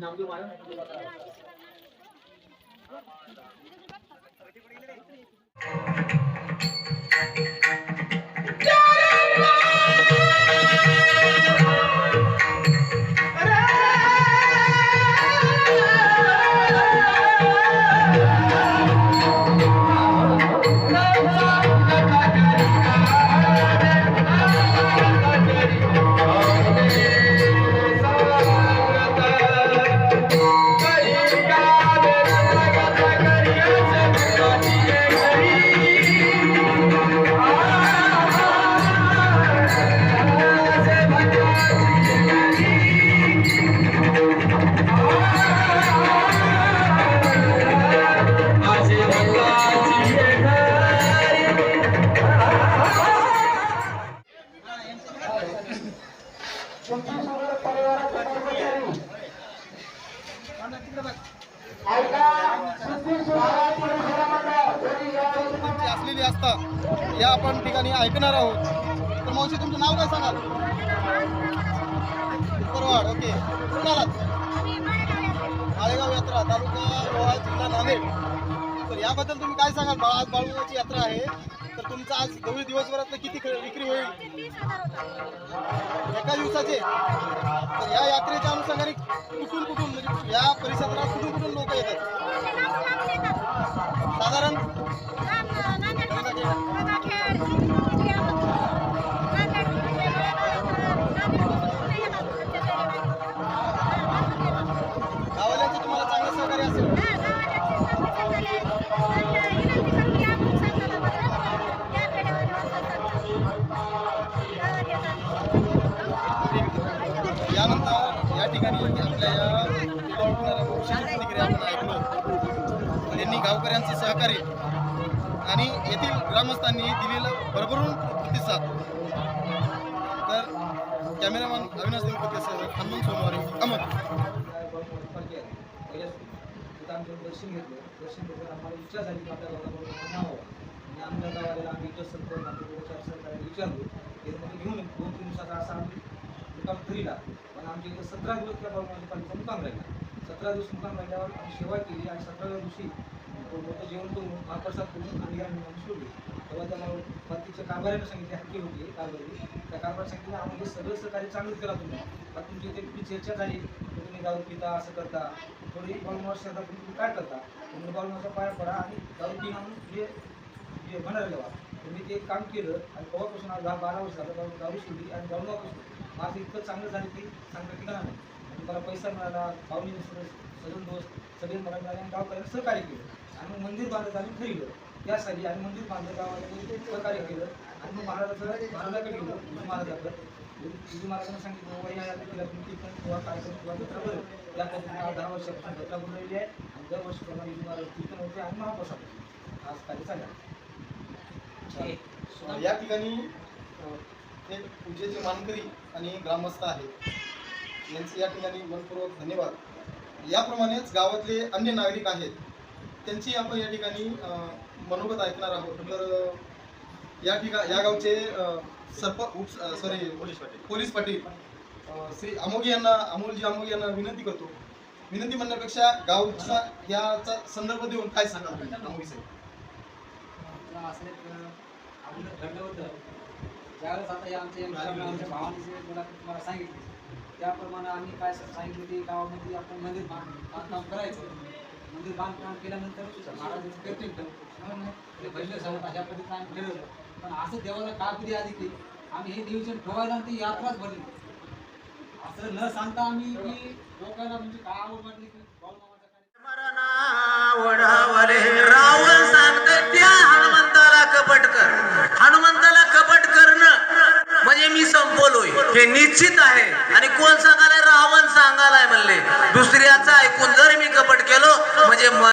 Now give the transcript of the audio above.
नामदेव महाराज असलेली असता या आपण ठिकाणी ऐकणार आहोत. तर मावशी तुमचं नाव काय सांगाल? परवाड ओके. माळेगाव यात्रा तालुका लोहा जिल्हा नांदेड. तर याबद्दल तुम्ही काय सांगाल? बा- आज बाळूमाची यात्रा आहे. तर तुमचं आज गवळी दिवसभरात किती विक्री होईल? एका दिवसाचे? तर या यात्रेच्या अनुषंगाने कुठून कुठून म्हणजे या परिसरात कुठून कुठून लोक येतात? साधारण ठिकाणी आपल्या या प्रतिक्रिया आपण ऐकलो त्यांनी गावकऱ्यांचं सहकार्य आणि येथील ग्रामस्थांनी दिलेला भरभरून प्रतिसाद. तर कॅमेरामॅन अविनाश देवपतीसह हनुमान सोमवारी अमर दर्शन घेतलं दर्शन घेतलं आम्हाला इच्छा झाली की आपल्या गावाला आणि आमच्या गावाला आम्ही इथं सरपंच विचारलो घेऊन दोन तीन दिवसाचा असा आम्ही मुक्काम करीला पण आमच्या इथं सतरा दिवस त्या बाबाच्या मुक्काम राहिला. सतरा दिवस मुक्काम राहिल्यावर आम्ही सेवा केली आणि सतराव्या दिवशी मोठं जेवण करून महाप्रसाद करून आम्ही आम्ही सोडली. तेव्हा त्याला बाकीच्या कारभाऱ्यानं सांगितले हक्की होती कारभारी. त्या कारभार सांगितलं आम्हाला सगळं सहकार्य चांगलं केला तुम्ही. आता तुमची इथे चर्चा झाली तुम्ही दारू पिता असं करता. थोडी बाळूमास शेतात तुम्ही काय करता? तुम्ही बाळूमाचा पाया पडा आणि दारू पिणं म्हणून जे म्हणायला तुम्ही ते काम केलं आणि तेव्हापासून आज दहा बारा वर्ष झालं दारू सोडली आणि बाळूमापासून माझं इतकं चांगलं झालं की सांगता ठिकाणा नाही आणि मला पैसा मिळाला पाहुणे सगळे दोस्त सगळे मला मिळाले आणि गावकऱ्यांनी सहकार्य केलं. आणि मग मंदिर बांधायचं आम्ही ठरवलं त्यासाठी आणि मंदिर बांधलं गावाला सहकार्य केलं. आणि मग महाराजाचं महाराजाकडे गेलो. विजू महाराजाकडे. विजू महाराजांना सांगितलं बाबा या यात्रेला तुम्ही कीर्तन किंवा कार्यक्रम किंवा जत्रा बरं त्या पद्धतीने आज दहा वर्षापासून जत्रा बनवलेली आहे. आणि दरवर्षीप्रमाणे विजू महाराज कीर्तन होते आणि महाप्रसाद होते. आज कार्य चालू या ठिकाणी एक पूजेचे मानकरी आणि ग्रामस्थ आहेत. यांचे या ठिकाणी मनपूर्वक धन्यवाद. याप्रमाणेच गावातले अन्य नागरिक आहेत. त्यांची आपण या ठिकाणी मनोगत ऐकणार आहोत. तर या ठिका या गावचे सरप उप sorry police Patil. Police Patil. Shri Amoghi यांना अमोलजी अमोघी यांना विनंती करतो. विनंती म्हणण्यापेक्षा गावचा याचा संदर्भ देऊन काय तुम्ही, अमोघी साहेब? ज्यावेळेस आता या आमच्या या आमच्या भावाने जे मला तुम्हाला सांगितले त्याप्रमाणे आम्ही काय सांगितलं की गावामध्ये आपण मंदिर बांध बांधकाम करायचं. मंदिर बांधकाम केल्यानंतर महाराजांचं कीर्तन ते भजन सांगत अशा पद्धतीने आम्ही ठरवलं पण असं देवाला का कधी आधी की आम्ही हे नियोजन ठेवायला आणि ती यात्राच भरली. असं न सांगता आम्ही की लोकांना म्हणजे काय आवड वाटली की रावण सांगते त्या हे निश्चित आहे. आणि कोण सांगायला रावण सांगायला म्हणले. दुसऱ्याचं ऐकून जर मी कपट केलो म्हणजे